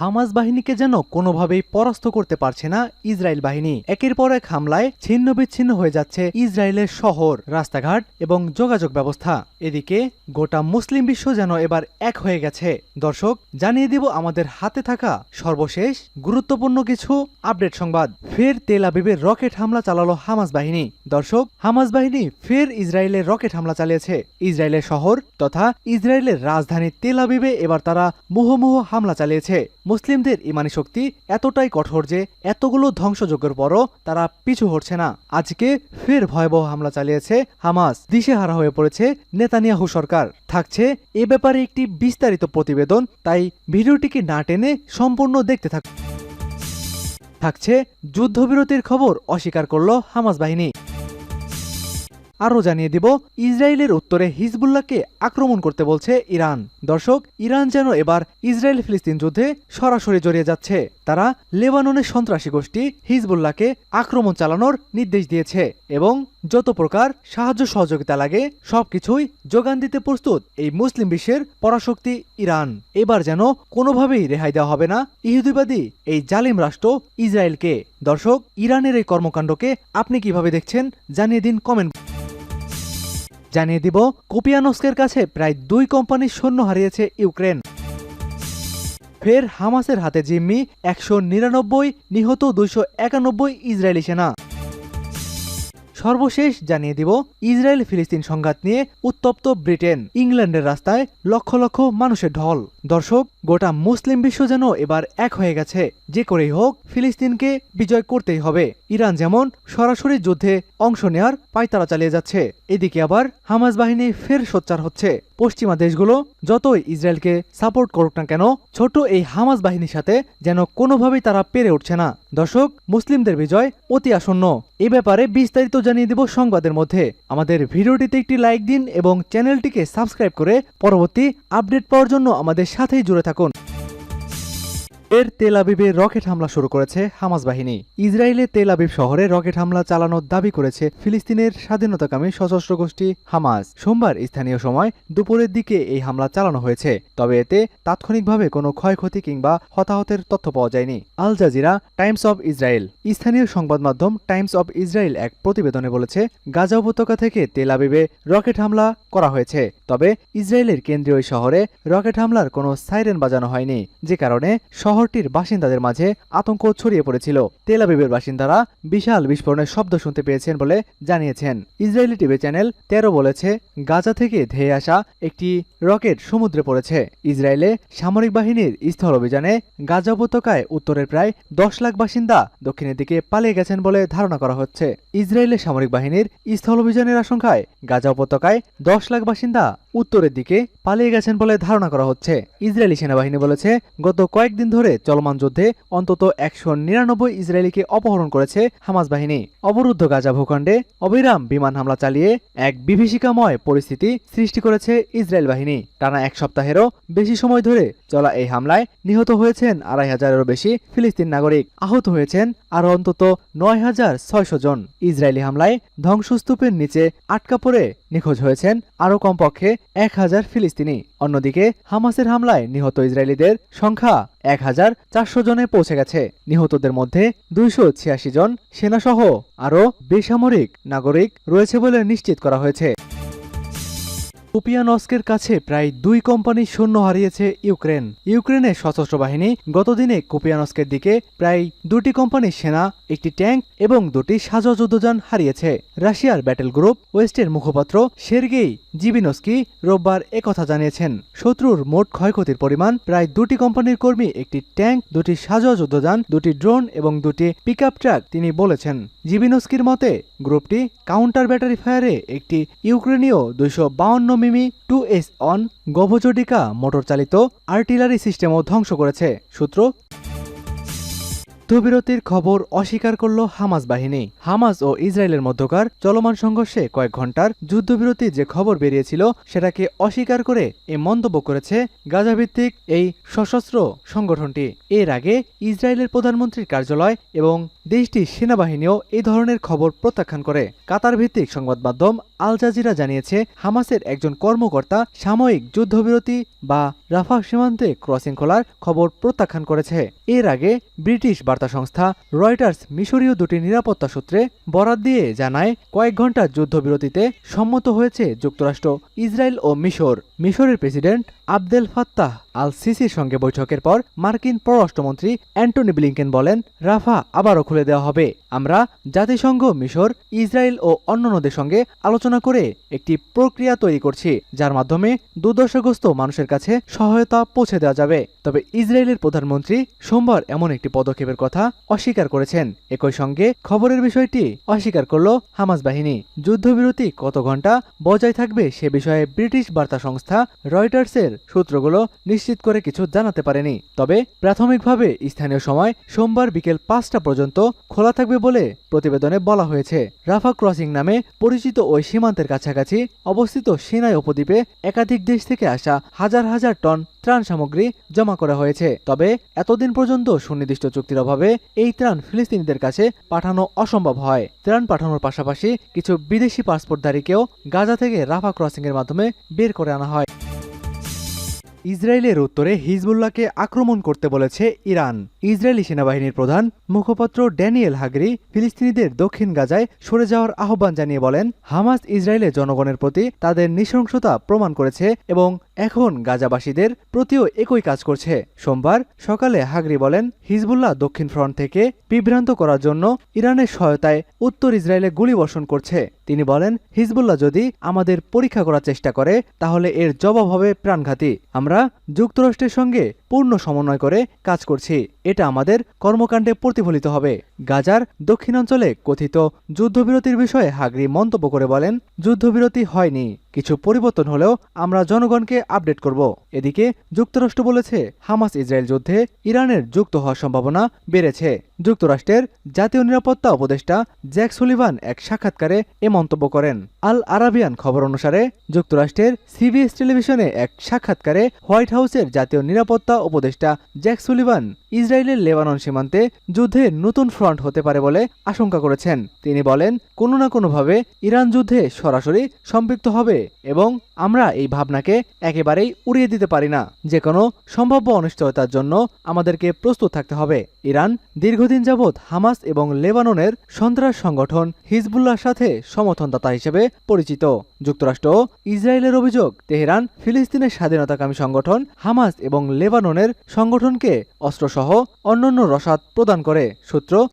Hamas বাহিনীকে যেন কোনোভাবেই পরাস্ত করতে পারছে না ইসরায়েল বাহিনী। একের পর এক হামলায় ছিন্ন বিচ্ছিন্ন হয়ে যাচ্ছে ইসরায়েলের শহর, রাস্তাঘাট এবং যোগাযোগ ব্যবস্থা। এদিকে গোটা মুসলিম বিশ্ব যেন এবার এক হয়ে গেছে। দর্শক, জানিয়ে দিব আমাদের হাতে থাকা সর্বশেষ গুরুত্বপূর্ণ কিছু আপডেট সংবাদ। ফের তেল আবিবের রকেট হামলা চালালো হামাস বাহিনী। দর্শক, হামাস বাহিনী ফের ইসরায়েলের রকেট হামলা চালিয়েছে। ইসরায়েলের শহর তথা ইসরায়েলের রাজধানী তেল আবিবে এবার তারা মুহুমুহু হামলা চালিয়েছে। মুসলিমদের ইমানি শক্তি এতটাই কঠোর যে এতগুলো ধ্বংসযজ্ঞের পরও তারা পিছু হটছে না। আজকে ফের ভয়াবহ হামলা চালিয়েছে হামাস। দিশেহারা হয়ে পড়েছে নেতানিয়াহু সরকার। থাকছে এ ব্যাপারে একটি বিস্তারিত প্রতিবেদন, তাই ভিডিওটিকে না টেনে সম্পূর্ণ দেখতে থাক থাকছে যুদ্ধবিরতির খবর অস্বীকার করল হামাস বাহিনী। আরও জানিয়ে দিব, ইসরায়েলের উত্তরে হিজবুল্লাহকে আক্রমণ করতে বলছে ইরান। দর্শক, ইরান যেন এবার ইসরায়েল ফিলিস্তিন যুদ্ধে সরাসরি জড়িয়ে যাচ্ছে। তারা লেবাননের সন্ত্রাসী গোষ্ঠী হিজবুল্লাহকে আক্রমণ চালানোর নির্দেশ দিয়েছে এবং যত প্রকার সাহায্য সহযোগিতা লাগে সবকিছুই যোগান দিতে প্রস্তুত এই মুসলিম বিশ্বের পরাশক্তি ইরান। এবার যেন কোনোভাবেই রেহাই দেওয়া হবে না ইহুদিবাদী এই জালিম রাষ্ট্র ইসরায়েলকে। দর্শক, ইরানের এই কর্মকাণ্ডকে আপনি কীভাবে দেখছেন জানিয়ে দিন কমেন্ট জানিয়ে দিব, কোপিয়ানস্কের কাছে প্রায় দুই কোম্পানির সৈন্য হারিয়েছে ইউক্রেন। ফের হামাসের হাতে জিম্মি একশো নিরানব্বই, নিহত দুইশো একানব্বই ইসরায়েলি সেনা। সর্বশেষ জানিয়ে দিব ইসরায়েল ফিলিস্তিন সংঘাত নিয়ে উত্তপ্ত ব্রিটেন, ইংল্যান্ডের রাস্তায় লক্ষ লক্ষ মানুষের ঢল। দর্শক, গোটা মুসলিম বিশ্ব যেন এবার এক হয়ে গেছে। যে করেই হোক, ফিলিস্তিনকে বিজয় করতেই হবে। ইরান যেমন সরাসরি যুদ্ধে অংশ নেয়ার পায়তারা চালিয়ে যাচ্ছে, এদিকে আবার হামাজ বাহিনী ফের সোচ্চার হচ্ছে। পশ্চিমা দেশগুলো যতই ইসরায়েলকে সাপোর্ট করুক না কেন, ছোট এই হামাজ বাহিনীর সাথে যেন কোনোভাবেই তারা পেরে উঠছে না। দর্শক, মুসলিমদের বিজয় অতি আসন্ন। এ ব্যাপারে বিস্তারিত জানিয়ে দেব সংবাদের মধ্যে। আমাদের ভিডিওটিতে একটি লাইক দিন এবং চ্যানেলটিকে সাবস্ক্রাইব করে পরবর্তী আপডেট পাওয়ার জন্য আমাদের সাথেই জুড়ে থাকুন। এর তেল আবিবে রকেট হামলা শুরু করেছে হামাস বাহিনী। ইসরায়েলে তেল আবিব শহরে রকেট হামলা চালানোর দাবি করেছে ফিলিস্তিনের স্বাধীনতাকামী সশস্ত্র গোষ্ঠী হামাস। সোমবার স্থানীয় সময় দুপুরের দিকে এই হামলা চালানো হয়েছে, তবে এতে তাৎক্ষণিকভাবে কোনো ক্ষয়ক্ষতি কিংবা হতাহতের তথ্য পাওয়া যায়নি। Al Jazeera, Times of Israel. স্থানীয় সংবাদ মাধ্যম টাইমস অব ইসরায়েল এক প্রতিবেদনে বলেছে, গাজা উপত্যকা থেকে তেল আবিবে রকেট হামলা করা হয়েছে, তবে ইসরায়েলের কেন্দ্রীয় শহরে রকেট হামলার কোনো সাইরেন বাজানো হয়নি, যে কারণে শহরটির বাসিন্দাদের মাঝে আতঙ্ক ছড়িয়ে পড়েছিল। তেল আবিবের বাসিন্দারা বিশাল বিস্ফোরণের শব্দ শুনতে পেয়েছেন বলে জানিয়েছেন। ইসরায়েলি টিভি চ্যানেল তেরো বলেছে, গাজা থেকে ধেয়ে আসা একটি রকেট সমুদ্রে পড়েছে। ইসরায়েলে সামরিক বাহিনীর স্থল অভিযানে গাজা উপত্যকায় উত্তরের প্রায় দশ লাখ বাসিন্দা দক্ষিণের দিকে পালিয়ে গেছেন বলে ধারণা করা হচ্ছে। ইসরায়েলের সামরিক বাহিনীর স্থল অভিযানের আশঙ্কায় গাজা উপত্যকায় দশ লাখ বাসিন্দা উত্তরের দিকে পালিয়ে গেছেন বলে ধারণা করা হচ্ছে। ইসরায়েলি সেনাবাহিনী বলেছে, গত কয়েকদিন ধরে চলমান যুদ্ধে অন্তত একশো নিরানব্বই ইসরায়েলিকে অপহরণ করেছে হামাস বাহিনী। অবরুদ্ধ গাজা ভূখণ্ডে অবিরাম বিমান হামলা চালিয়ে এক বিভীষিকাময় পরিস্থিতি সৃষ্টি করেছে ইসরায়েল বাহিনী। টানা এক সপ্তাহেরও বেশি সময় ধরে চলা এই হামলায় নিহত হয়েছেন আড়াই হাজারেরও বেশি ফিলিস্তিন নাগরিক। আহত হয়েছেন আরও অন্তত নয় হাজার ছয়শো জন। ইসরায়েলি হামলায় ধ্বংসস্তূপের নিচে আটকা পড়ে নিখোঁজ হয়েছেন আরও কমপক্ষে এক হাজার ফিলিস্তিনি। অন্যদিকে, হামাসের হামলায় নিহত ইসরায়েলিদের সংখ্যা এক হাজার চারশো জনে পৌঁছে গেছে। নিহতদের মধ্যে দুইশো ছিয়াশি জন সেনাসহ আরও বেসামরিক নাগরিক রয়েছে বলে নিশ্চিত করা হয়েছে। কুপিয়ানস্কের কাছে প্রায় দুই কোম্পানি সৈন্য হারিয়েছে ইউক্রেন। ইউক্রেনের সশস্ত্র বাহিনী গতদিনে কুপিয়ানস্কের দিকে প্রায় দুটি কোম্পানির সেনা, একটি ট্যাঙ্ক এবং দুটি সাজো যুদ্ধযান হারিয়েছে। রাশিয়ার ব্যাটেল গ্রুপ ওয়েস্টের মুখপাত্র সের্গেই জিবিনস্কি রোববার একথা জানিয়েছেন। শত্রুর মোট ক্ষয়ক্ষতির পরিমাণ প্রায় দুটি কোম্পানির কর্মী, একটি ট্যাঙ্ক, দুটি সাজো যুদ্ধযান, দুটি ড্রোন এবং দুটি পিকআপ ট্রাক, তিনি বলেছেন। জিবিনস্কির মতে, গ্রুপটি কাউন্টার ব্যাটারি ফায়ারে একটি ইউক্রেনীয় দুইশো বাউন্ন মিমি two S one Gvozdika motor চালিত আর্টিলারি সিস্টেমও ধ্বংস করেছে। সূত্র যুদ্ধবিরতির খবর অস্বীকার করল হামাস বাহিনী। হামাস ও ইসরায়েলের মধ্যকার চলমান সংঘর্ষে কয়েক ঘণ্টার যুদ্ধবিরতির যে খবর বেরিয়েছিল, সেটাকে অস্বীকার করে এ মন্তব্য করেছে গাজাভিত্তিক এই সশস্ত্র সংগঠনটি। এর আগে ইসরায়েলের প্রধানমন্ত্রীর কার্যালয় এবং দেশটির সেনাবাহিনীও এই ধরনের খবর প্রত্যাখ্যান করে। কাতার ভিত্তিক সংবাদ মাধ্যম আল জাজিরা জানিয়েছে, হামাসের একজন কর্মকর্তা সাময়িক যুদ্ধবিরতি বা রাফা সীমান্তে ক্রসিং খোলার খবর প্রত্যাখ্যান করেছে। এর আগে ব্রিটিশ বার্তা সংস্থা রয়টার্স মিশরীয় দুটি নিরাপত্তা সূত্রে বরাত দিয়ে জানায়, কয়েক ঘণ্টার যুদ্ধবিরতিতে সম্মত হয়েছে যুক্তরাষ্ট্র, ইসরায়েল ও মিশর। মিশরের প্রেসিডেন্ট আবদেল ফাত্তাহ আল সিসির সঙ্গে বৈঠকের পর মার্কিন পররাষ্ট্রমন্ত্রী অ্যান্টনি ব্লিংকেন বলেন, রাফা আবারও খুলে দেওয়া হবে। আমরা জাতিসংঘ, মিশর, ইসরায়েল ও অন্যান্যদের সঙ্গে আলোচনা করে একটি প্রক্রিয়া তৈরি করছি, যার মাধ্যমে দুর্দশাগ্রস্ত মানুষের কাছে সহায়তা পৌঁছে দেওয়া যাবে। তবে ইসরায়েলের প্রধানমন্ত্রী সোমবার এমন একটি পদক্ষেপের কথা অস্বীকার করেছেন। একই সঙ্গে খবরের বিষয়টি অস্বীকার করল হামাস বাহিনী। যুদ্ধবিরতি কত ঘণ্টা বজায় থাকবে সে বিষয়ে ব্রিটিশ বার্তা সংস্থা রয়টার্সের সূত্রগুলো নিশ্চিত করে কিছু জানাতে পারেনি। তবে প্রাথমিকভাবে স্থানীয় সময় সোমবার বিকেল পাঁচটা পর্যন্ত খোলা থাকবে বলে প্রতিবেদনে বলা হয়েছে। রাফা ক্রসিং নামে পরিচিত ওই সীমান্তের কাছাকাছি অবস্থিত সিনাই উপদ্বীপে একাধিক দেশ থেকে আসা হাজার হাজার টন ত্রাণ সামগ্রী জমা করা হয়েছে। তবে এতদিন পর্যন্ত সুনির্দিষ্ট চুক্তির অভাবে এই ত্রাণ ফিলিস্তিনিদের কাছে পাঠানো অসম্ভব হয়। ত্রাণ পাঠানোর পাশাপাশি কিছু বিদেশি পাসপোর্টধারীকেও গাজা থেকে রাফা ক্রসিংয়ের মাধ্যমে বের করে আনা হয়। ইসরায়েলের উত্তরে হিজবুল্লাহকে আক্রমণ করতে বলেছে ইরান। ইসরায়েলি সেনাবাহিনীর প্রধান মুখপাত্র ড্যানিয়েল হাগরি ফিলিস্তিনিদের দক্ষিণ গাজায় সরে যাওয়ার আহ্বান জানিয়ে বলেন, হামাস ইসরায়েলের জনগণের প্রতি তাদের নৃশংসতা প্রমাণ করেছে এবং এখন গাজাবাসীদের প্রতিও একই কাজ করছে। সোমবার সকালে হাগরি বলেন, হিজবুল্লাহ দক্ষিণ ফ্রন্ট থেকে বিভ্রান্ত করার জন্য ইরানের সহায়তায় উত্তর ইসরায়েলে গুলিবর্ষণ করছে। তিনি বলেন, হিজবুল্লাহ যদি আমাদের পরীক্ষা করার চেষ্টা করে, তাহলে এর জবাব হবে প্রাণঘাতী। আমরা যুক্তরাষ্ট্রের সঙ্গে পূর্ণ সমন্বয় করে কাজ করছি। এটা আমাদের কর্মকাণ্ডে প্রতিফলিত হবে। গাজার দক্ষিণাঞ্চলে কথিত যুদ্ধবিরতির বিষয়ে হাগরি মন্তব্য করে বলেন, যুদ্ধবিরতি হয়নি। কিছু পরিবর্তন হলেও আমরা জনগণকে আপডেট করব। এদিকে যুক্তরাষ্ট্র বলেছে, হামাস ইসরায়েল যুদ্ধে ইরানের যুক্ত হওয়ার সম্ভাবনা বেড়েছে। যুক্তরাষ্ট্রের জাতীয় নিরাপত্তা উপদেষ্টা জ্যাক সুলিভান এক সাক্ষাৎকারে এ মন্তব্য করেন। আল আরাবিয়ান খবর অনুসারে, যুক্তরাষ্ট্রের সিবিএস টেলিভিশনে এক সাক্ষাৎকারে হোয়াইট হাউসের জাতীয় নিরাপত্তা উপদেষ্টা জ্যাক সুলিভান ইসরায়েলের লেবানন সীমান্তে যুদ্ধে নতুন ফ্রন্ট হতে পারে বলে আশঙ্কা করেছেন। তিনি বলেন, কোনো না কোনোভাবে ইরান যুদ্ধে সরাসরি সম্পৃক্ত হবে এবং আমরা এই ভাবনাকে একেবারেই উড়িয়ে দিতে পারি না। যে কোনো সম্ভাব্য অনিশ্চয়তার জন্য আমাদেরকে প্রস্তুত থাকতে হবে। ইরান দীর্ঘদিন যাবৎ হামাস এবং লেবাননের সন্ত্রাস সংগঠন হিজবুল্লাহর সাথে সমর্থনদাতা হিসেবে পরিচিত। যুক্তরাষ্ট্র ইসরায়েলের অভিযোগ, তেহরান ফিলিস্তিনের স্বাধীনতাকামী সংগঠন হামাস এবং লেবাননের সংগঠনকে অস্ত্রসহ অন্যান্য রসাদ প্রদান করে। সূত্র